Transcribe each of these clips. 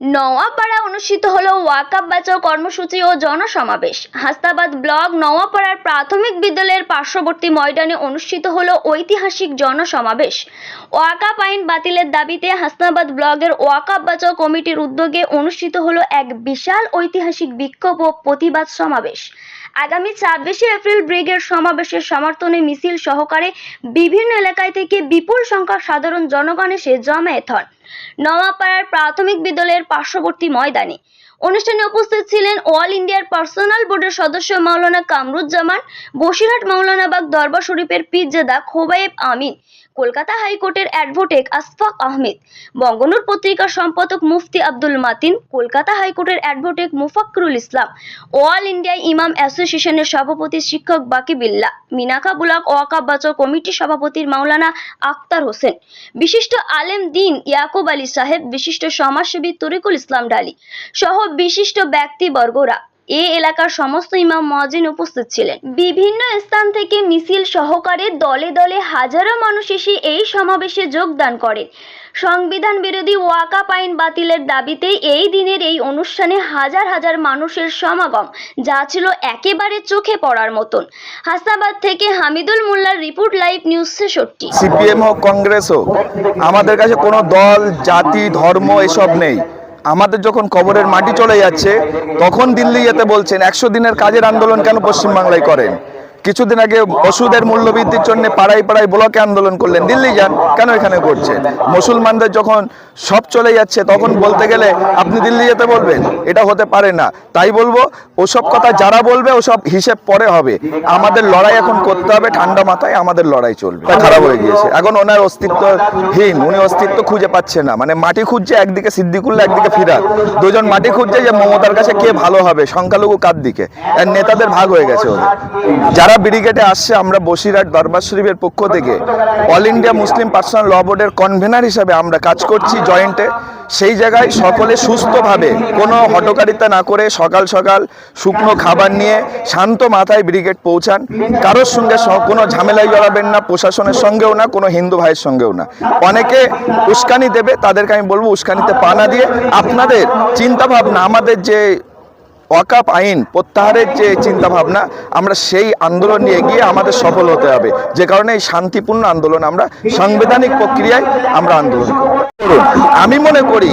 নওয়াপাড়া অনুষ্ঠিত হল ওয়াকাব বাঁচাও কর্মসূচি ও জনসমাবেশ। হাস্তাবাদ ব্লক নওয়াপাড়ার প্রাথমিক বিদ্যালয়ের পার্শ্ববর্তী ময়দানে অনুষ্ঠিত হল ঐতিহাসিক জনসমাবেশ। ওয়াকাব আইন বাতিলের দাবিতে হাসনাবাদ ব্লকের ওয়াকাব বাঁচাও কমিটির উদ্যোগে অনুষ্ঠিত হল এক বিশাল ঐতিহাসিক বিক্ষোভ ও প্রতিবাদ সমাবেশ। আগামী ছাব্বিশে এপ্রিল ব্রিগেড সমাবেশের সমর্থনে মিছিল সহকারে বিভিন্ন এলাকায় থেকে বিপুল সংখ্যক সাধারণ জনগণ এসে জমায়েত হন। নওয়াপাড়ার প্রাথমিক বিদ্যালয়ের পার্শ্ববর্তী ময়দানে। অনুষ্ঠানে উপস্থিত ছিলেন অল ইন্ডিয়ার পার্সোনাল বোর্ডের সদস্য মাওলানা কামরুজ্জামান, বসিরহাট মাওলানাবাগ দরবার শরীফের পীরজাদা খোবায়েব আমিন, কলকাতা হাইকোর্টের অ্যাডভোকেট আসফাক আহমেদ, বঙ্গনুর পত্রিকার সম্পাদক মুফতি আব্দুল মাতিন, কলকাতা হাইকোর্টের advocate Mufakkarul Islam All India Imam অ্যাসোসিয়েশনের সভাপতি শিক্ষক বাকিবিল্লা মিনাকা ব্লক ওয়াকাব বাঁচাও কমিটির সভাপতির মাওলানা আক্তার হোসেন। বিশিষ্ট আলেম দিন ইয়াকুব আলী সাহেব বিশিষ্ট সমাজসেবী তরিকুল ইসলাম ডালী সহ বিশিষ্ট ব্যক্তিবর্গরা। এ এলাকার সমস্ত ইমাম মজিন উপস্থিত ছিলেন। বিভিন্ন স্থান থেকে মিছিল সহকারে দলে দলে হাজারো মানুষ এসে এই সমাবেশে যোগদান করেন। সংবিধান বিরোধী ওয়াকা পাইন বাতিলের দাবিতে এই দিনের এই অনুষ্ঠানে হাজার হাজার মানুষের সমাগম, যা ছিল একেবারে চোখে পড়ার মতন। হাসনাবাদ থেকে হামিদুল মোল্লার রিপোর্ট লাইভ নিউজ ছেষট্টি। সিপিএম হোক, কংগ্রেস হোক, আমাদের কাছে কোনো দল, জাতি, ধর্ম এসব নেই। আমাদের যখন কবরের মাটি চলে যাচ্ছে, তখন দিল্লি যেতে বলছেন, একশো দিনের কাজের আন্দোলন কেন পশ্চিমবাংলায় করেন? কিছুদিন আগে ওষুধের মূল্য বৃদ্ধির জন্য পাড়ায় পাড়ায় ব্লকে আন্দোলন করলেন। দিল্লি যান, কেন এখানে করছেন? মুসলমানদের যখন সব চলে যাচ্ছে, তখন বলতে গেলে আপনি দিল্লি যেতে বলবেন, এটা হতে পারে না। তাই বলব, ওসব কথা যারা বলবে, ওসব হিসেব পরে হবে। আমাদের লড়াই এখন করতে হবে, ঠান্ডা মাথায় আমাদের লড়াই চলবে। খারাপ হয়ে গিয়েছে। এখন ওনার অস্তিত্বহীন, উনি অস্তিত্ব খুঁজে পাচ্ছে না। মানে মাটি খুঁজছে, একদিকে সিদ্দিকুল্লা একদিকে ফিরাত দুজন মাটি খুঁজছে যে মমতার কাছে কে ভালো হবে, সংখ্যালঘু কার দিকে? আর নেতাদের ভাগ হয়ে গেছে ওদের। যারা ব্রিগেডে আসছে, আমরা বসিরহাট দরবার শরীফের পক্ষ থেকে, All India Muslim Personal Law বোর্ডের কনভেনার হিসাবে আমরা কাজ করছি। জয়েন্টে সেই জায়গায় সকলে সুস্থভাবে, কোনো হটকারিতা না করে সকাল সকাল শুকনো খাবার নিয়ে শান্ত মাথায় ব্রিগেড পৌঁছান। কারোর সঙ্গে কোনো ঝামেলায় জড়াবেন না, প্রশাসনের সঙ্গেও না, কোনো হিন্দু ভাইয়ের সঙ্গেও না। অনেকে উস্কানি দেবে, তাদেরকে আমি বলব উস্কানিতে পানা দিয়ে আপনাদের চিন্তাভাবনা, আমাদের যে ওয়াকাপ আইন প্রত্যাহারের যে চিন্তা ভাবনা আমরা সেই আন্দোলন নিয়ে গিয়ে আমাদের সফল হতে হবে। যে কারণে এই শান্তিপূর্ণ আন্দোলন আমরা সাংবিধানিক প্রক্রিয়ায় আমরা আন্দোলন আমি মনে করি,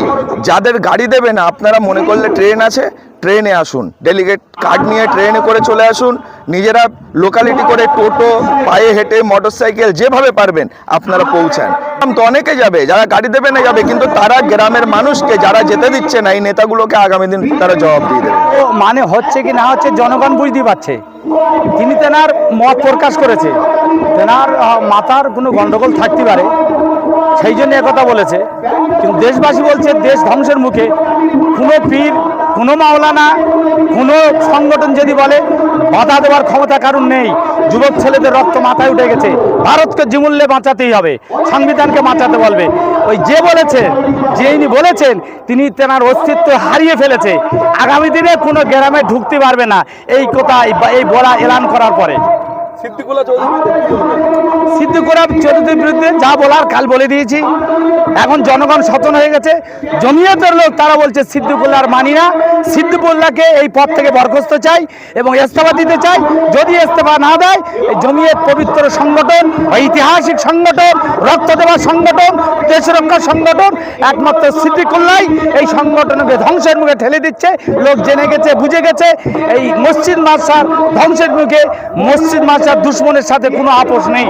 যাদের গাড়ি দেবে না, আপনারা মনে করলে ট্রেন আছে ট্রেনে আসুন ডেলিগেট কার্ড নিয়ে ট্রেনে করে চলে আসুন, নিজেরা লোকালিটি করে টোটো, পায়ে হেঁটে মোটরসাইকেল যেভাবে পারবেন আপনারা পৌঁছান। তো অনেকে যাবে, যারা গাড়ি দেবে না যাবে, কিন্তু তারা গ্রামের মানুষকে যারা যেতে দিচ্ছে না, এই নেতাগুলোকে আগামী দিন তারা জবাব দিয়ে দেবে। মানে হচ্ছে কি না হচ্ছে, জনগণ বুঝতে পারছে। তিনি তেনার মত প্রকাশ করেছে। তেনার মাথার কোনো গন্ডগোল থাকতে পারে, সেই জন্য একথা বলেছে। কিন্তু দেশবাসী বলছে, দেশ ধ্বংসের মুখে। কোনো পীর কোনো মাওলানা কোনো সংগঠন যদি বলে, বাধা দেওয়ার ক্ষমতা কারণ নেই। যুবক ছেলেদের রক্ত মাথায় উঠে গেছে। ভারতকে জিমুল্যে বাঁচাতেই হবে, সংবিধানকে বাঁচাতে বলবে। ওই যে বলেছেন যে ইনি বলেছেন, তিনি তেনার অস্তিত্ব হারিয়ে ফেলেছে। আগামী দিনে কোনো গ্রামে ঢুকতে পারবে না। এই কথা এই- বলা এলান করার পরে। সিদ্দিকুরা চৌধুরীর বিরুদ্ধে যা বলার কাল বলে দিয়েছি। এখন জনগণ সচেতন হয়ে গেছে। জমিয়তের লোক তারা বলছে সিদ্দিকুল্লার মানি না। সিদ্দিকুল্লাহকে এই পদ থেকে বরখাস্ত চাই এবং ইস্তফা দিতে চাই। যদি ইস্তফা না দেয় জমিয়ত পবিত্র সংগঠন ঐতিহাসিক সংগঠন, রক্ত দেওয়ার সংগঠন, দেশ রক্ষার সংগঠন, একমাত্র সিদ্দিকুল্লাই এই সংগঠনকে ধ্বংসের মুখে ঠেলে দিচ্ছে। লোক জেনে গেছে, বুঝে গেছে। এই মসজিদ মাসার ধ্বংসের মুখে মসজিদ মাসার দুশ্মনের সাথে কোনো আপোষ নেই।